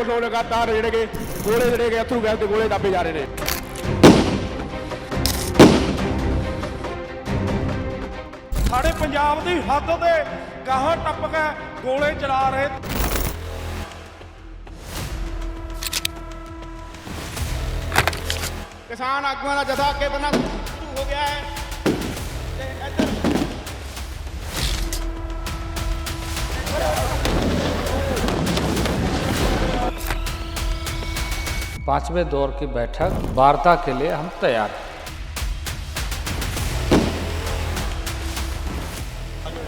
ਵੱਲੋਂ ਲਗਾਤਾਰ ਜਿਹੜੇ ਕਿ ਗੋਲੇ ਜਿਹੜੇ ਕਿ ਅਥਰੂ ਗੈਸ ਦੇ ਗੋਲੇ ਦਾਬੇ ਜਾ ਰਹੇ ਨੇ। ਸਾਡੇ ਪੰਜਾਬ ਦੀ ਹੱਦ ਤੇ ਗਾਹਾਂ ਟੱਪ ਕੇ ਗੋਲੇ ਚਲਾ ਰਹੇ। ਕਿਸਾਨ ਆਗੂਆਂ ਦਾ ਜਥਾ ਅੱਗੇ ਬੰਨਾ ਹੋ ਗਿਆ ਹੈ। पांचवें दौर की बैठक वार्ता के लिए हम तैयार हैं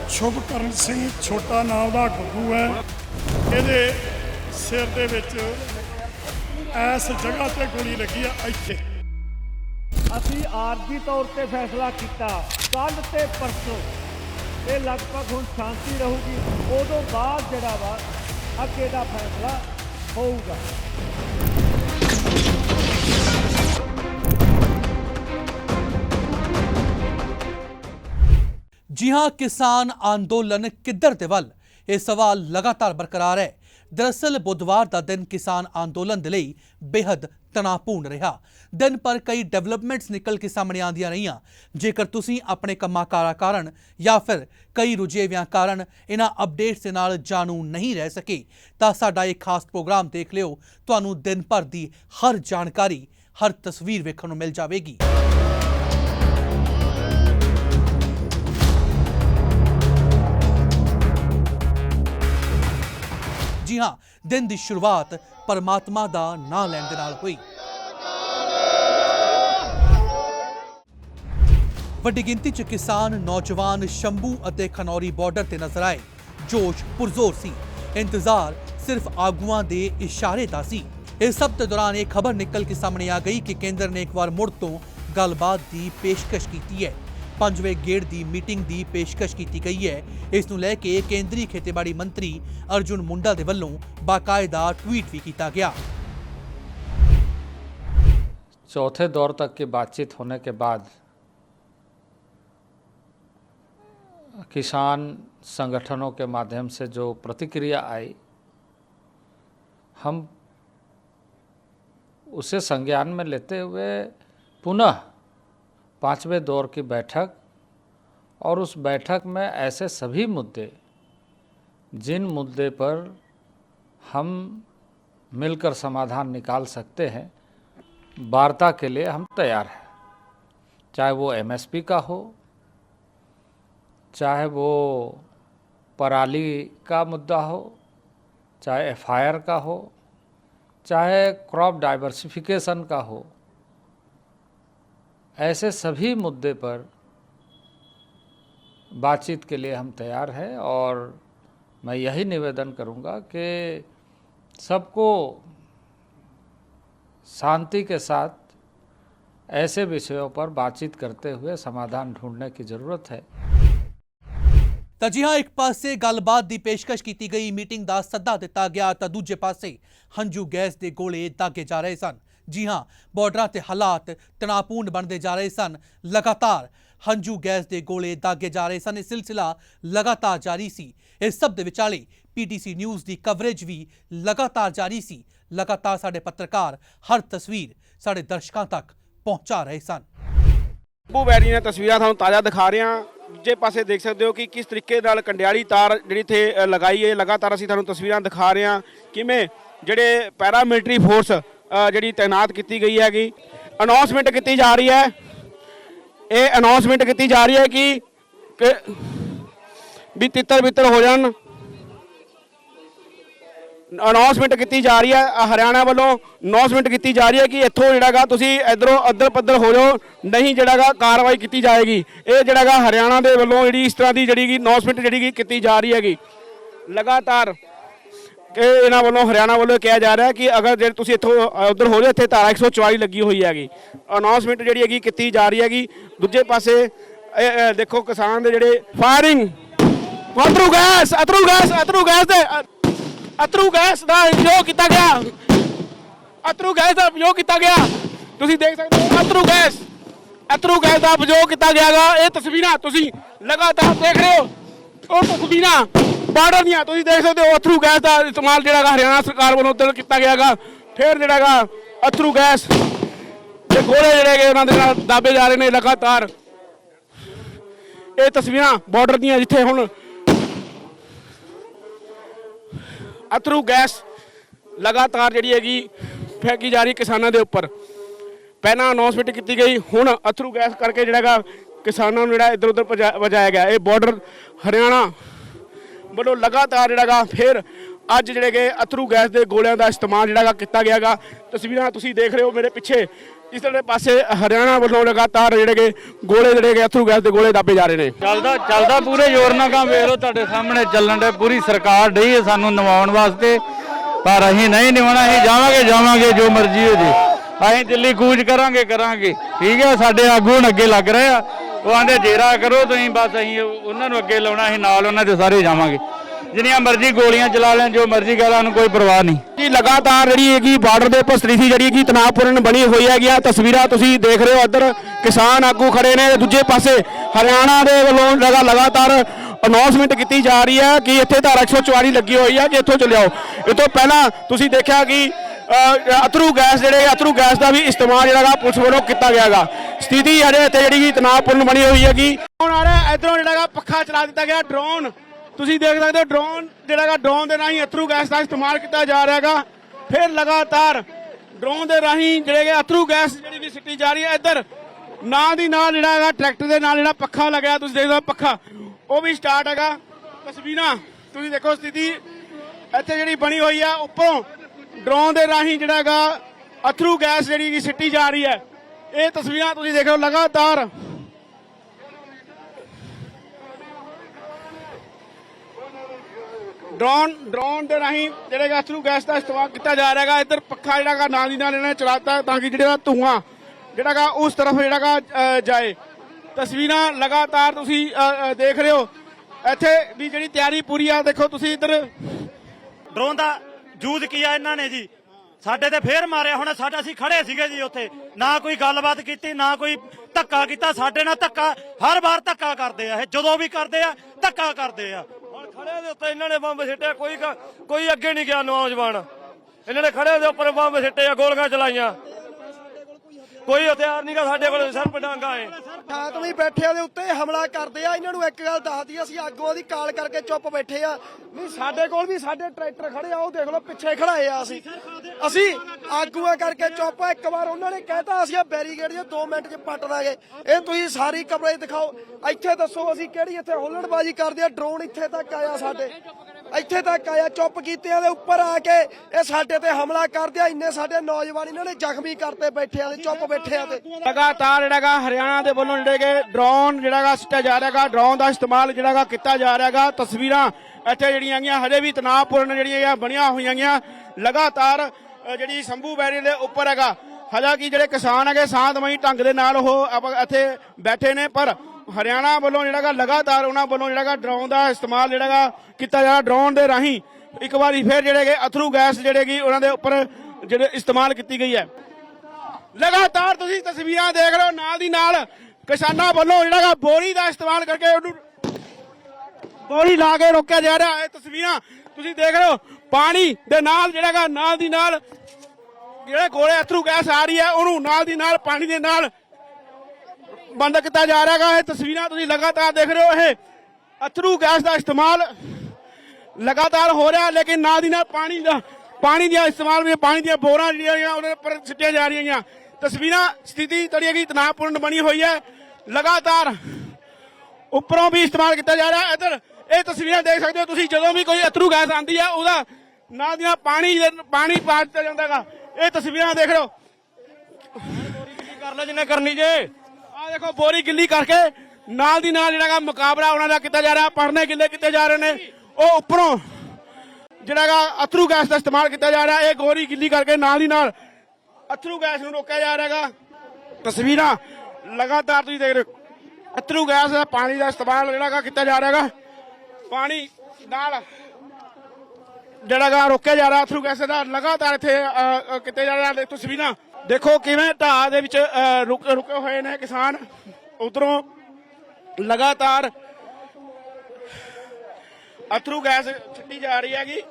ਸ਼ੁਭਕਰਨ ਸਿੰਘ ਛੋਟਾ ਨਾਮ ਦਾ ਗੱਗੂ ਹੈ ਇਹਦੇ ਸਿਰ ਦੇ ਵਿੱਚ ਐਸ ਜਗ੍ਹਾ ਤੇ ਗੋਲੀ ਲੱਗੀ ਆ ਇੱਥੇ ਅਸੀਂ ਆਰਜੀ ਤੌਰ ਤੇ ਫੈਸਲਾ ਕੀਤਾ ਕੱਲ ਤੇ ਪਰਸੋਂ ਇਹ ਲਗਭਗ ਹੁਣ ਸ਼ਾਂਤੀ ਰਹੂਗੀ ਉਦੋਂ ਬਾਅਦ ਜਿਹੜਾ ਵਾ ਅੱਗੇ ਦਾ ਫੈਸਲਾ ਹੋਊਗਾ ਜੀ ਹਾਂ ਕਿਸਾਨ ਅੰਦੋਲਨ ਕਿੱਧਰ ਦੇ ਵੱਲ ਇਹ ਸਵਾਲ ਲਗਾਤਾਰ ਬਰਕਰਾਰ ਹੈ ਦਰਅਸਲ ਬੁੱਧਵਾਰ ਦਾ ਦਿਨ ਕਿਸਾਨ ਅੰਦੋਲਨ ਦੇ ਲਈ ਬੇहद ਤਣਾਅਪੂਰਨ ਰਿਹਾ। ਦਿਨ ਪਰ ਕਈ ਡਿਵੈਲਪਮੈਂਟਸ ਨਿਕਲ ਕੇ ਸਾਹਮਣੇ ਆਉਂਦੀਆਂ ਰਹੀਆਂ। ਜੇਕਰ ਤੁਸੀਂ ਆਪਣੇ ਕੰਮਾਂ ਕਾਰਾਂ ਕਾਰਨ ਜਾਂ ਫਿਰ ਕਈ ਰੁਝੇਵਿਆਂ ਕਾਰਨ ਇਹਨਾਂ ਅਪਡੇਟਸ ਦੇ ਨਾਲ ਜਾਣੂ ਨਹੀਂ ਰਹਿ ਸਕੇ, ਤਾਂ ਸਾਡਾ ਇਹ ਖਾਸ ਪ੍ਰੋਗਰਾਮ ਦੇਖ ਲਿਓ। ਤੁਹਾਨੂੰ ਦਿਨ ਭਰ ਦੀ ਹਰ ਜਾਣਕਾਰੀ, ਹਰ ਤਸਵੀਰ ਵੇਖਣ ਨੂੰ ਮਿਲ ਜਾਵੇਗੀ। ਜੀ ਹਾਂ, ਦਿਨ ਦੀ ਸ਼ੁਰੂਆਤ ਪਰਮਾਤਮਾ ਦਾ ਨਾਮ ਲੈਣ ਦੇ ਨਾਲ ਹੋਈ। ਵੱਡੀ ਗਿਣਤੀ 'ਚ ਕਿਸਾਨ, ਨੌਜਵਾਨ ਸ਼ੰਭੂ ਅਤੇ ਖਨੌਰੀ ਬਾਰਡਰ ਤੇ ਨਜ਼ਰ ਆਏ। ਜੋਸ਼ ਪੁਰਜ਼ੋਰ ਸੀ। ਇੰਤਜ਼ਾਰ ਸਿਰਫ ਆਗੂਆਂ ਦੇ ਇਸ਼ਾਰੇ ਦਾ ਸੀ। ਇਸ ਸਭ ਦੇ ਦੌਰਾਨ ਇਹ ਖਬਰ ਨਿਕਲ ਕੇ ਸਾਹਮਣੇ ਆ ਗਈ ਕਿ ਕੇਂਦਰ ਨੇ ਇੱਕ ਵਾਰ ਮੁੜ ਤੋਂ ਗੱਲਬਾਤ ਦੀ ਪੇਸ਼ਕਸ਼ ਕੀਤੀ ਹੈ। ਪੰਜਵੇਂ ਗੇੜ ਦੀ ਮੀਟਿੰਗ ਦੀ ਪੇਸ਼ਕਸ਼ ਕੀਤੀ ਗਈ ਹੈ ਇਸ ਨੂੰ ਲੈ ਕੇ ਕੇਂਦਰੀ ਖੇਤੀਬਾੜੀ ਮੰਤਰੀ ਅਰਜੁਨ ਮੁੰਡਾ ਦੇ ਵੱਲੋਂ ਬਾਕਾਇਦਾ ਟਵੀਟ ਵੀ ਕੀਤਾ ਗਿਆ चौथे दौर तक की बातचीत होने के बाद किसान संगठनों के माध्यम से जो प्रतिक्रिया आई हम उसे संज्ञान में लेते हुए पुनः पाँचवें दौर की बैठक और उस बैठक में ऐसे सभी मुद्दे, जिन मुद्दे पर हम मिलकर समाधान निकाल सकते हैं, वार्ता के लिए हम तैयार हैं। चाहे वो एमएसपी का हो, चाहे वो पराली का मुद्दा हो, चाहे एफआईआर का हो, चाहे क्रॉप डाइवर्सिफिकेशन का हो ऐसे सभी मुद्दे पर बातचीत के लिए हम तैयार हैं और मैं यही निवेदन करूंगा कि सबको शांति के साथ ऐसे विषयों पर बातचीत करते हुए समाधान ढूंढने की ज़रूरत है ਤਾਂ ਜੀ ਹਾਂ ਇੱਕ ਪਾਸੇ ਗੱਲਬਾਤ ਦੀ ਪੇਸ਼ਕਸ਼ ਕੀਤੀ ਗਈ ਮੀਟਿੰਗ ਦਾ ਸੱਦਾ ਦਿੱਤਾ ਗਿਆ ਤਾਂ ਦੂਜੇ ਪਾਸੇ ਹੰਝੂ ਗੈਸ ਦੇ ਗੋਲੇ ਦਾਗੇ ਜਾ ਰਹੇ ਸਨ ਜੀ ਹਾਂ, ਬਾਰਡਰਾਂ ਤੇ ਹਾਲਾਤ ਤਣਾਅਪੂਰਨ ਬਣਦੇ ਜਾ ਰਹੇ ਸਨ। ਲਗਾਤਾਰ ਹੰਝੂ ਗੈਸ ਦੇ ਗੋਲੇ ਦਾਗੇ ਜਾ ਰਹੇ ਸਨ। ਇਹ ਸਿਲਸਿਲਾ ਲਗਾਤਾਰ ਜਾਰੀ ਸੀ। ਇਸ ਸਭ ਦੇ ਵਿਚਾਲੇ ਪੀਟੀਸੀ ਨਿਊਜ਼ ਦੀ ਕਵਰੇਜ ਵੀ ਲਗਾਤਾਰ ਜਾਰੀ ਸੀ। ਲਗਾਤਾਰ ਸਾਡੇ ਪੱਤਰਕਾਰ ਹਰ ਤਸਵੀਰ ਸਾਡੇ ਦਰਸ਼ਕਾਂ ਤੱਕ ਪਹੁੰਚਾ ਰਹੇ ਸਨ। ਬੂ ਵੈਰੀ ਦੀਆਂ ਤਸਵੀਰਾਂ ਤੁਹਾਨੂੰ ਤਾਜ਼ਾ ਦਿਖਾ ਰਹੇ। ਹਾਂ ਦੂਜੇ ਪਾਸੇ ਦੇਖ ਸਕਦੇ ਹੋ ਕਿ ਕਿਸ ਤਰੀਕੇ ਨਾਲ ਕੰਡਿਆਲੀ ਤਾਰ ਜਿਹੜੀ ਇੱਥੇ ਲਗਾਈ ਹੈ। ਲਗਾਤਾਰ ਅਸੀਂ ਤੁਹਾਨੂੰ ਤਸਵੀਰਾਂ ਦਿਖਾ ਰਹੇ ਹਾਂ। ਕਿਵੇਂ ਜਿਹੜੇ ਪੈਰਾਮਿਲਟਰੀ ਫੋਰਸ ਜਿਹੜੀ ਤਾਇਨਾਤ ਕੀਤੀ ਗਈ ਹੈਗੀ ਅਨਾਉਂਸਮੈਂਟ ਕੀਤੀ ਜਾ ਰਹੀ ਹੈ। ਇਹ ਅਨਾਉਂਸਮੈਂਟ ਕੀਤੀ ਜਾ ਰਹੀ ਹੈ ਕਿ ਵੀ ਤਿੱਤਰ ਬਿੱਤਰ ਹੋ ਜਾਣ। ਅਨਾਉਂਸਮੈਂਟ ਕੀਤੀ ਜਾ ਰਹੀ ਹੈ ਹਰਿਆਣਾ ਵੱਲੋਂ ਅਨਾਉਂਸਮੈਂਟ ਕੀਤੀ ਜਾ ਰਹੀ ਹੈ ਕਿ ਇੱਥੋਂ ਜਿਹੜਾਗਾ ਤੁਸੀਂ ਇਧਰੋਂ ਅੱਦਰ ਪੱਦਰ ਹੋ ਜਾਓ, ਨਹੀਂ ਜਿਹੜਾਗਾ ਕਾਰਵਾਈ ਕੀਤੀ ਜਾਏਗੀ। ਇਹ ਜਿਹੜਾਗਾ ਹਰਿਆਣਾ ਦੇ ਵੱਲੋਂ ਜਿਹੜੀ ਇਸ ਤਰ੍ਹਾਂ ਦੀ ਜਿਹੜੀ ਕਿ ਅਨਾਉਂਸਮੈਂਟ ਜਿਹੜੀ ਕੀਤੀ ਜਾ ਰਹੀ ਹੈਗੀ। ਲਗਾਤਾਰ ਕਿ ਇਹਨਾਂ ਵੱਲੋਂ, ਹਰਿਆਣਾ ਵੱਲੋਂ ਕਿਹਾ ਜਾ ਰਿਹਾ ਕਿ ਅਗਰ ਜੇ ਤੁਸੀਂ ਇੱਥੋਂ ਉਧਰ ਹੋ ਜਾਓ ਇੱਥੇ ਧਾਰਾ 144 ਲੱਗੀ ਹੋਈ ਹੈਗੀ। ਅਨਾਉਂਸਮੈਂਟ ਜਿਹੜੀ ਹੈਗੀ, ਕੀਤੀ ਜਾ ਰਹੀ ਹੈਗੀ। ਦੂਜੇ ਪਾਸੇ ਦੇਖੋ ਕਿਸਾਨ ਦੇ ਜਿਹੜੇ ਫਾਇਰਿੰਗ ਅਥਰੂ ਗੈਸ ਅਤਰੂ ਗੈਸ, ਅਥਰੂ ਗੈਸ ਦੇ, ਅ- ਗੈਸ ਦਾ ਉਪਯੋਗ ਕੀਤਾ ਗਿਆ। ਅਥਰੂ ਗੈਸ ਦਾ ਉਪਯੋਗ ਕੀਤਾ ਗਿਆ। ਤੁਸੀਂ ਦੇਖ ਸਕਦੇ ਹੋ, ਅਥਰੂ ਗੈਸ ਅਥਰੂ ਗੈਸ ਦਾ ਉਪਯੋਗ ਕੀਤਾ ਗਿਆਗਾ। ਇਹ ਤਸਵੀਰਾਂ ਤੁਸੀਂ ਲਗਾਤਾਰ ਦੇਖ ਰਹੇ ਹੋ। ਉਹ ਤਸਵੀਰਾਂ ਬਾਰਡਰ ਦੀਆਂ, ਤੁਸੀਂ ਦੇਖ ਸਕਦੇ ਹੋ, ਅਥਰੂ ਗੈਸ ਦਾ ਇਸਤੇਮਾਲ ਜਿਹੜਾ ਗਾ ਹਰਿਆਣਾ ਸਰਕਾਰ ਵੱਲੋਂ ਉੱਧਰ ਕੀਤਾ ਗਿਆਗਾ ਫਿਰ ਜਿਹੜਾ ਅਥਰੂ ਗੈਸ ਤੇ ਗੋਲੇ ਜਿਹੜੇ ਹੈਗੇ ਉਹਨਾਂ ਦੇ ਨਾਲ ਦਾਬੇ ਜਾ ਰਹੇ ਨੇ ਲਗਾਤਾਰ। ਇਹ ਤਸਵੀਰਾਂ ਬਾਰਡਰ ਦੀਆਂ ਜਿੱਥੇ ਹੁਣ ਅਥਰੂ ਗੈਸ ਲਗਾਤਾਰ ਜਿਹੜੀ ਹੈਗੀ ਫੈਂਕੀ ਜਾ ਰਹੀ ਕਿਸਾਨਾਂ ਦੇ ਉੱਪਰ। ਪਹਿਲਾਂ ਅਨਾਉਂਸਮੈਂਟ ਕੀਤੀ ਗਈ, ਹੁਣ ਅਥਰੂ ਗੈਸ ਕਰਕੇ ਜਿਹੜਾ ਹੈਗਾ ਕਿਸਾਨਾਂ ਨੂੰ ਜਿਹੜਾ ਇੱਧਰ ਉੱਧਰ ਭਜਾ- ਵਜਾਇਆ ਗਿਆ। ਇਹ ਬਾਰਡਰ ਹਰਿਆਣਾ ਵੱਲੋਂ ਲਗਾਤਾਰ ਜਿਹੜਾ ਗਾ ਫਿਰ ਅੱਜ ਜਿਹੜੇ ਕਿ ਅਥਰੂ ਗੈਸ ਦੇ ਗੋਲਿਆਂ ਦਾ ਇਸਤੇਮਾਲ ਜਿਹੜਾ ਗਾ ਕੀਤਾ ਗਿਆਗਾ ਤਸਵੀਰਾਂ ਤੁਸੀਂ ਦੇਖ ਰਹੇ ਹੋ ਮੇਰੇ ਪਿੱਛੇ। ਇਸ ਤਰ੍ਹਾਂ ਪਾਸੇ ਹਰਿਆਣਾ ਵੱਲੋਂ ਲਗਾਤਾਰ ਜਿਹੜੇ ਕਿ ਗੋਲੇ ਜਿਹੜੇ ਕਿ ਅਥਰੂ ਗੈਸ ਦੇ ਗੋਲੇ ਦਾਬੇ ਜਾ ਰਹੇ ਨੇ। ਚੱਲਦਾ ਚੱਲਦਾ ਪੂਰੇ ਜ਼ੋਰ ਨਾਲ ਕੰਮ। ਵੇਖ ਲਓ ਤੁਹਾਡੇ ਸਾਹਮਣੇ ਚੱਲਣ ਦੇ ਪੂਰੀ ਸਰਕਾਰ ਡਈ ਹੈ ਸਾਨੂੰ ਨਿਵਾਉਣ ਵਾਸਤੇ। ਪਰ ਅਸੀਂ ਨਹੀਂ ਨਿਵਾਉਣਾ, ਅਸੀਂ ਜਾਵਾਂਗੇ ਜਾਵਾਂਗੇ ਜੋ ਮਰਜ਼ੀ ਹੋ ਜੇ ਅਸੀਂ ਦਿੱਲੀ ਕੂਚ ਕਰਾਂਗੇ ਕਰਾਂਗੇ। ਠੀਕ ਹੈ, ਸਾਡੇ ਆਗੂ ਹੁਣ ਅੱਗੇ ਲੱਗ ਰਹੇ ਆ। ਉਹ ਆਂਦੇ ਜੇਰਾ ਕਰੋ ਤੁਸੀਂ, ਬਸ ਅਸੀਂ ਉਹਨਾਂ ਨੂੰ ਅੱਗੇ ਲਾਉਣਾ, ਅਸੀਂ ਨਾਲ ਉਹਨਾਂ ਦੇ ਸਾਰੇ ਜਾਵਾਂਗੇ। ਜਿੰਨੀਆਂ ਮਰਜ਼ੀ ਗੋਲੀਆਂ ਚਲਾ ਲੈਣ, ਜੋ ਮਰਜ਼ੀ ਕਰ ਲੈਣ, ਕੋਈ ਪਰਵਾਹ ਨਹੀਂ। ਜੀ, ਲਗਾਤਾਰ ਜਿਹੜੀ ਹੈਗੀ ਬਾਰਡਰ ਦੇ ਉੱਪਰ ਸਥਿਤੀ ਜਿਹੜੀ ਹੈਗੀ, ਤਣਾਅਪੂਰਨ ਬਣੀ ਹੋਈ ਹੈਗੀ ਆ। ਤਸਵੀਰਾਂ ਤੁਸੀਂ ਦੇਖ ਰਹੇ ਹੋ, ਇੱਧਰ ਕਿਸਾਨ ਆਗੂ ਖੜੇ ਨੇ ਦੂਜੇ ਪਾਸੇ ਹਰਿਆਣਾ ਦੇ ਵੱਲੋਂ ਲਗਾ, ਲਗਾਤਾਰ ਅਨਾਉਂਸਮੈਂਟ ਕੀਤੀ ਜਾ ਰਹੀ ਹੈ ਕਿ ਇੱਥੇ ਧਾਰਾ 144 ਲੱਗੀ ਹੋਈ ਹੈ ਕਿ ਇੱਥੋਂ ਚਲੇ ਆਓ ਇਹ ਤੋਂ ਪਹਿਲਾਂ ਤੁਸੀਂ ਦੇਖਿਆ ਕਿ ਅਥਰੂ ਗੈਸ ਜਿਹੜੇ ਅਥਰੂ ਗੈਸ ਦਾ ਵੀ ਇਸਤੇਮਾਲ ਜਿਹੜਾ ਪੁਲਿਸ ਵੱਲੋਂ ਕੀਤਾ ਗਿਆਗਾ ਸਥਿਤੀ ਹਜੇ ਇੱਥੇ ਜਿਹੜੀ ਤਣਾਅਪੂਰਨ ਬਣੀ ਹੋਈ ਹੈਗੀ। ਹੁਣ ਆ ਰਿਹਾ, ਇਧਰੋਂ ਜਿਹੜਾ ਪੱਖਾ ਚਲਾ ਦਿੱਤਾ ਗਿਆ ਡਰੋਨ ਤੁਸੀਂ ਦੇਖ ਸਕਦੇ ਹੋ ਡਰੋਨ ਜਿਹੜਾ ਡਰੋਨ ਦੇ ਰਾਹੀਂ ਅਥਰੂ ਗੈਸ ਦਾ ਇਸਤੇਮਾਲ ਕੀਤਾ ਜਾ ਰਿਹਾ ਫਿਰ ਲਗਾਤਾਰ ਡਰੋਨ ਦੇ ਰਾਹੀਂ ਜਿਹੜੇ ਅਥਰੂ ਗੈਸ ਜਿਹੜੀ ਵੀ ਸਿੱਟੀ ਜਾ ਰਹੀ ਹੈ, ਇੱਧਰ ਨਾਲ ਦੀ ਨਾਲ ਜਿਹੜਾ ਹੈਗਾ ਟਰੈਕਟਰ ਦੇ ਨਾਲ ਜਿਹੜਾ ਪੱਖਾ ਲੱਗਿਆ, ਤੁਸੀਂ ਦੇਖਦੇ ਹੋ ਪੱਖਾ, ਉਹ ਵੀ ਸਟਾਰਟ ਹੈਗਾ। ਤਸਵੀਰਾਂ, ਤੁਸੀਂ ਦੇਖੋ ਸਥਿਤੀ ਇੱਥੇ ਜਿਹੜੀ ਬਣੀ ਹੋਈ ਆ, ਉੱਪਰੋਂ ਡਰੋਨ ਦੇ ਰਾਹੀਂ ਜਿਹੜਾ ਅਥਰੂ ਗੈਸ ਜਿਹੜੀ ਕਿ ਸਿੱਟੀ ਜਾ ਰਹੀ ਹੈ। ਇਹ ਤਸਵੀਰਾਂ ਤੁਸੀਂ ਦੇਖ ਰਹੇ ਹੋ ਲਗਾਤਾਰ। ਡਰੋਨ ਡਰੋਨ ਦੇ ਰਾਹੀਂ ਜਿਹੜੇ ਗਾ ਅਥਰੂ ਗੈਸ ਦਾ ਇਸਤੇਮਾਲ ਕੀਤਾ ਜਾ ਰਿਹਾ ਹੈਗਾ। ਇੱਧਰ ਪੱਖਾ ਜਿਹੜਾ ਨਾਲ ਦੀ ਨਾਲ ਇਹਨਾਂ ਨੇ ਚਲਾਤਾ ਤਾਂ ਕਿ ਜਿਹੜਾ ਧੂਆਂ ਜਿਹੜਾ ਗਾ ਉਸ ਤਰਫ ਜਿਹੜਾ ਜਾਏ। ਤਸਵੀਰਾਂ ਲਗਾਤਾਰ ਤੁਸੀਂ ਦੇਖ ਰਹੇ ਹੋ। ਇੱਥੇ ਵੀ ਜਿਹੜੀ ਤਿਆਰੀ ਪੂਰੀ ਆ, ਦੇਖੋ ਤੁਸੀਂ ਇੱਧਰ। ਡਰੋਨ ਦਾ ਯੂਜ਼ ਕੀਆ ਇਹਨਾਂ ਨੇ ਜੀ। ਸਾਡੇ ਤੇ ਫੇਰ ਮਾਰਿਆ ਹੁਣ, ਸਾਡਾ ਅਸੀਂ ਖੜੇ ਸੀਗੇ ਜੀ ਉੱਥੇ। ਨਾ ਕੋਈ ਗੱਲਬਾਤ ਕੀਤੀ, ਨਾ ਕੋਈ ਧੱਕਾ ਕੀਤਾ, ਸਾਡੇ ਨਾਲ ਧੱਕਾ, ਹਰ ਵਾਰ ਧੱਕਾ ਕਰਦੇ ਆ ਇਹ। ਜਦੋਂ ਵੀ ਕਰਦੇ ਆ, ਧੱਕਾ ਕਰਦੇ ਆ। ਹੁਣ ਖੜਿਆਂ ਦੇ ਉੱਤੇ ਇਹਨਾਂ ਨੇ ਬੰਬ ਸਿੱਟਿਆ, ਕੋਈ ਕੋਈ ਅੱਗੇ ਨਹੀਂ ਗਿਆ ਨੌਜਵਾਨ। ਇਹਨਾਂ ਨੇ ਖੜੇ ਦੇ ਉੱਪਰ ਬੰਬ ਸਿੱਟੇ ਆ, ਗੋਲੀਆਂ ਚਲਾਈਆਂ। ਕੋਈ ਹਥਿਆਰ ਨਹੀਂਗਾ ਸਾਡੇ ਕੋਲ ਸਿਰਫ ਡਾਂਗਾ ਏ ਠਾਕ ਵੀ ਬੈਠਿਆਂ ਦੇ ਉੱਤੇ, ਹਮਲਾ ਕਰਦੇ ਆ। ਇਹਨਾਂ ਨੂੰ ਇੱਕ ਗੱਲ ਦੱਸਦੀ, ਅਸੀਂ ਆਗੂਆਂ ਦੀ ਕਾਲ ਕਰਕੇ ਚੁੱਪ ਬੈਠੇ ਆ। ਨਹੀਂ, ਸਾਡੇ ਕੋਲ ਵੀ ਸਾਡੇ ਟਰੈਕਟਰ ਖੜੇ ਆ, ਉਹ ਦੇਖ ਲਓ, ਪਿੱਛੇ ਖੜਾਏ ਆ ਅਸੀਂ। ਅਸੀਂ ਆਗੂਆਂ ਕਰਕੇ ਚੁੱਪ ਆ। ਇੱਕ ਵਾਰ ਉਹਨਾਂ ਨੇ ਕਹਿਤਾ, ਅਸੀਂ ਆ ਬੈਰੀਗੇਡ ਜੇ 2 ਮਿੰਟ 'ਚ ਪੱਟ ਦਾਂਗੇ। ਇਹ ਤੁਸੀਂ ਸਾਰੀ ਕਵਰੇਜ ਦਿਖਾਓ। ਇੱਥੇ ਦੱਸੋ, ਅਸੀਂ ਕਿਹੜੀ ਇੱਥੇ ਹੁੱਲੜਬਾਜ਼ੀ ਕਰਦੇ ਆ? ਡਰੋਨ ਇੱਥੇ ਤੱਕ ਆਇਆ ਸਾਡੇ। ਇੱਥੇ ਤੱਕ ਆਇਆ, ਚੁੱਪ ਕੀਤਿਆਂ ਦੇ ਉੱਪਰ ਆ ਕੇ ਇਹ ਸਾਡੇ ਤੇ ਹਮਲਾ ਕਰਦੇ ਆ ਇੰਨੇ ਸਾਡੇ ਨੌਜਵਾਨ ਇਹਨਾਂ ਨੇ ਜ਼ਖਮੀ ਕਰਤੇ ਬੈਠਿਆਂ ਦੇ, ਚੁੱਪ ਬੈਠਿਆਂ ਤੇ ਲਗਾਤਾਰ ਜਿਹੜਾਗਾ ਹਰਿਆਣਾ ਦੇ ਵੱਲੋਂ ਜਿਹੜੇ ਡਰੋਨ ਜਿਹੜਾਗਾ ਸਿੱਟਿਆ ਜਾ ਰਿਹਾਗਾ ਡਰੋਨ ਦਾ ਇਸਤੇਮਾਲ ਜਿਹੜਾਗਾ ਕੀਤਾ ਜਾ ਰਿਹਾਗਾ। ਤਸਵੀਰਾਂ ਇੱਥੇ ਜਿਹੜੀਆਂ ਹੈਗੀਆਂ, ਹਜੇ ਵੀ ਤਣਾਅਪੂਰਨ ਜਿਹੜੀਆਂ ਬਣੀਆਂ ਹੋਈਆਂ ਗੀਆਂ ਲਗਾਤਾਰ ਜਿਹੜੀ ਸੰਭੂ ਬੈਰੀ ਦੇ ਉੱਪਰ ਹੈਗਾ। ਹਾਲਾਂਕਿ ਜਿਹੜੇ ਕਿਸਾਨ ਹੈਗੇ ਸ਼ਾਂਤਮਈ ਢੰਗ ਦੇ ਨਾਲ ਉਹ ਇੱਥੇ ਬੈਠੇ ਨੇ, ਪਰ ਹਰਿਆਣਾ ਵੱਲੋਂ ਜਿਹੜਾਗਾ ਲਗਾਤਾਰ ਉਹਨਾਂ ਵੱਲੋਂ ਜਿਹੜਾਗਾ ਡਰੋਨ ਦਾ ਇਸਤੇਮਾਲ ਜਿਹੜਾਗਾ ਕੀਤਾ ਜਾ ਡਰੋਨ ਦੇ ਰਾਹੀਂ। ਇੱਕ ਵਾਰੀ ਫਿਰ ਜਿਹੜੇ ਅਥਰੂ ਗੈਸ ਜਿਹੜੇ ਉਹਨਾਂ ਦੇ ਉੱਪਰ ਜਿਹੜੇ ਇਸਤੇਮਾਲ ਕੀਤੀ ਗਈ ਹੈ। ਲਗਾਤਾਰ ਤੁਸੀਂ ਤਸਵੀਰਾਂ ਦੇਖ ਰਹੇ ਹੋ ਨਾਲ ਦੀ ਨਾਲ ਕਿਸਾਨਾਂ ਵੱਲੋਂ ਜਿਹੜਾ ਬੋਰੀ ਦਾ ਇਸਤੇਮਾਲ ਕਰਕੇ ਉਹਨੂੰ ਬੋਰੀ ਲਾ ਕੇ ਰੋਕਿਆ ਜਾ ਰਿਹਾ ਇਹ ਤਸਵੀਰਾਂ ਤੁਸੀਂ ਦੇਖ ਰਹੇ ਹੋ। ਪਾਣੀ ਦੇ ਨਾਲ ਜਿਹੜਾ ਨਾਲ ਦੀ ਨਾਲ ਜਿਹੜੇ ਗੋਲੇ ਅਥਰੂ ਗੈਸ ਆ ਰਹੀ ਹੈ, ਉਹਨੂੰ ਨਾਲ ਦੀ ਨਾਲ ਪਾਣੀ ਦੇ ਨਾਲ ਬੰਦ ਕੀਤਾ ਜਾ ਰਿਹਾ ਹੈਗਾ ਇਹ ਤਸਵੀਰਾਂ ਤੁਸੀਂ ਲਗਾਤਾਰ ਦੇਖ ਰਹੇ ਹੋ, ਇਹ ਅਥਰੂ ਗੈਸ ਦਾ ਇਸਤੇਮਾਲ ਲਗਾਤਾਰ ਹੋ ਰਿਹਾ, ਲੇਕਿਨ ਨਾਲ ਦੀ ਨਾਲ ਪਾਣੀ ਦਾ, ਪਾਣੀ ਦੀਆਂ ਇਸਤੇਮਾਲ ਵੀ, ਪਾਣੀ ਦੀਆਂ ਬੋਰਾਂ ਜਿਹੜੀਆਂ ਹੈਗੀਆਂ, ਉਹਦੇ ਸਿੱਟੀਆਂ ਜਾ ਰਹੀਆਂ ਤਸਵੀਰਾਂ, ਸਥਿਤੀ ਤੜੀ ਹੈਗੀ, ਤਣਾਅਪੂਰਨ ਬਣੀ ਹੋਈ ਹੈ। ਲਗਾਤਾਰ ਉੱਪਰੋਂ ਵੀ ਇਸਤੇਮਾਲ ਕੀਤਾ ਜਾ ਰਿਹਾ ਹੈ ਇੱਧਰ ਇਹ ਤਸਵੀਰਾਂ ਦੇਖ ਸਕਦੇ ਹੋ ਤੁਸੀਂ, ਜਦੋਂ ਵੀ ਕੋਈ ਅਥਰੂ ਗੈਸ ਆਂਦੀ ਹੈ, ਉਹਦਾ ਨਾਲ ਦੀਆਂ ਪਾਣੀ ਪਾਣੀ ਪਾ ਦਿੱਤਾ ਜਾਂਦਾ ਹੈਗਾ। ਇਹ ਤਸਵੀਰਾਂ ਦੇਖ ਰਹੇ ਹੋ। ਕਰ ਲਓ, ਜਿੰਨੇ ਕਰਨੀ ਜੇ। ਦੇਖੋ ਬੋਰੀ ਗਿੱਲੀ ਕਰਕੇ ਨਾਲ ਦੀ ਨਾਲ ਜਿਹੜਾ ਮੁਕਾਬਲਾ ਉਹਨਾਂ ਦਾ ਕੀਤਾ ਜਾ ਰਿਹਾ ਪਰਨੇ ਗਿੱਲੇ ਕੀਤੇ ਜਾ ਰਹੇ ਨੇ। ਉਹ ਉੱਪਰੋਂ ਜਿਹੜਾ ਅਥਰੂ ਗੈਸ ਦਾ ਇਸਤੇਮਾਲ ਕੀਤਾ ਜਾ ਰਿਹਾ ਇਹ ਗੋਰੀ ਗਿੱਲੀ ਕਰਕੇ ਨਾਲ ਦੀ ਨਾਲ ਅਥਰੂ ਗੈਸ ਨੂੰ ਰੋਕਿਆ ਜਾ ਰਿਹਾ ਤਸਵੀਰਾਂ ਲਗਾਤਾਰ ਤੁਸੀਂ ਦੇਖ ਰਹੇ ਹੋ ਅਥਰੂ ਗੈਸ ਦਾ ਪਾਣੀ ਦਾ ਇਸਤੇਮਾਲ ਜਿਹੜਾ ਕੀਤਾ ਜਾ ਰਿਹਾ ਗਾ ਪਾਣੀ ਨਾਲ ਜਿਹੜਾ ਗਾ ਰੋਕਿਆ ਜਾ ਰਿਹਾ ਅਥਰੂ ਗੈਸ ਦਾ ਲਗਾਤਾਰ ਇੱਥੇ ਅ, ਜਾ ਰਿਹਾ ਤਸਵੀਰਾਂ ਦੇਖੋ ਕਿਵੇਂ ਢਾਹ ਦੇ ਵਿੱਚ ਰੁਕੇ ਹੋਏ ਨੇ ਕਿਸਾਨ। ਉਧਰੋਂ ਲਗਾਤਾਰ ਅਥਰੂ ਗੈਸ ਛੱਡੀ ਜਾ ਰਹੀ ਹੈਗੀ।